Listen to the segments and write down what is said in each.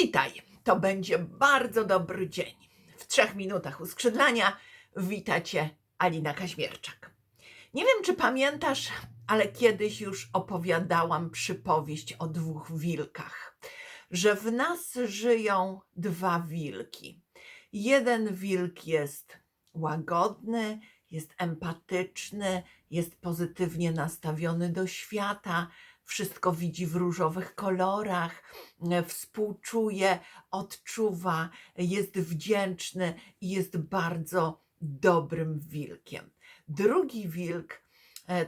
Witaj, to będzie bardzo dobry dzień. W trzech minutach uskrzydlania wita cię Alina Kaźmierczak. Nie wiem, czy pamiętasz, ale kiedyś już opowiadałam przypowieść o dwóch wilkach, że w nas żyją dwa wilki. Jeden wilk jest łagodny, jest empatyczny, jest pozytywnie nastawiony do świata, wszystko widzi w różowych kolorach, e, współczuje, odczuwa, jest wdzięczny i jest bardzo dobrym wilkiem. Drugi wilk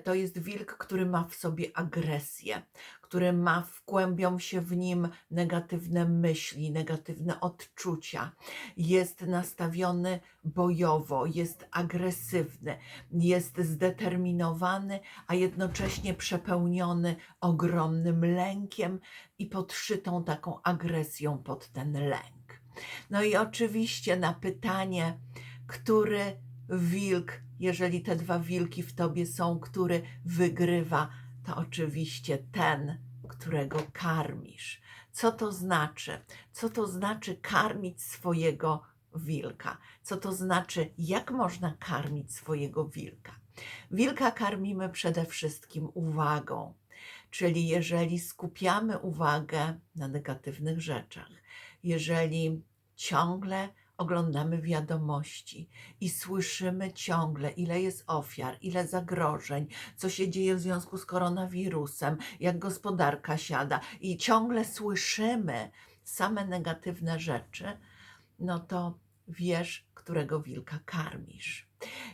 to jest wilk, który ma w sobie agresję, który ma, wgłębią się w nim negatywne myśli, negatywne odczucia, jest nastawiony bojowo, jest agresywny, jest zdeterminowany, a jednocześnie przepełniony ogromnym lękiem i podszytą taką agresją pod ten lęk. No i oczywiście na pytanie, który wilk, jeżeli te dwa wilki w tobie są, który wygrywa, to oczywiście ten, którego karmisz. Co to znaczy? Co to znaczy karmić swojego wilka? Co to znaczy, jak można karmić swojego wilka? Wilka karmimy przede wszystkim uwagą. Czyli jeżeli skupiamy uwagę na negatywnych rzeczach, jeżeli ciągle oglądamy wiadomości i słyszymy ciągle, ile jest ofiar, ile zagrożeń, co się dzieje w związku z koronawirusem, jak gospodarka siada, i ciągle słyszymy same negatywne rzeczy, no to wiesz, którego wilka karmisz.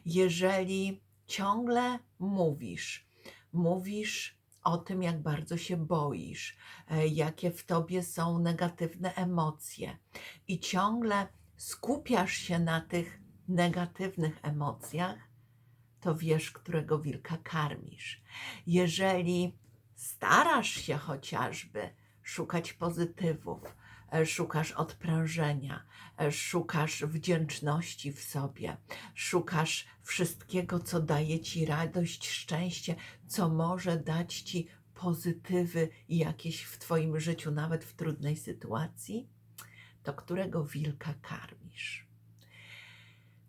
Jeżeli ciągle mówisz, mówisz o tym, jak bardzo się boisz, e, jakie w tobie są negatywne emocje, i ciągle skupiasz się na tych negatywnych emocjach, to wiesz, którego wilka karmisz. Jeżeli starasz się chociażby szukać pozytywów, e, szukasz odprężenia, e, szukasz wdzięczności w sobie, szukasz wszystkiego, co daje ci radość, szczęście, co może dać ci pozytywy jakieś w Twoim życiu, nawet w trudnej sytuacji, to którego wilka karmisz?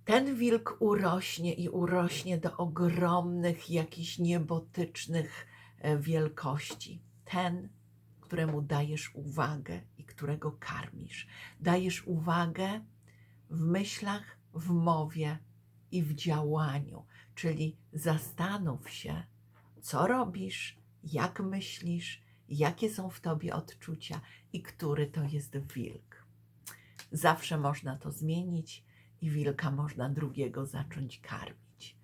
Ten wilk urośnie i urośnie do ogromnych, jakichś niebotycznych e, wielkości. Ten, któremu dajesz uwagę i którego karmisz. Dajesz uwagę w myślach, w mowie i w działaniu. Czyli zastanów się, co robisz, jak myślisz, jakie są w tobie odczucia i który to jest wilk. Zawsze można to zmienić i wilka można drugiego zacząć karmić.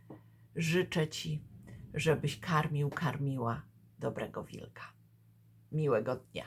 Życzę ci, żebyś karmił, karmiła dobrego wilka. Miłego dnia.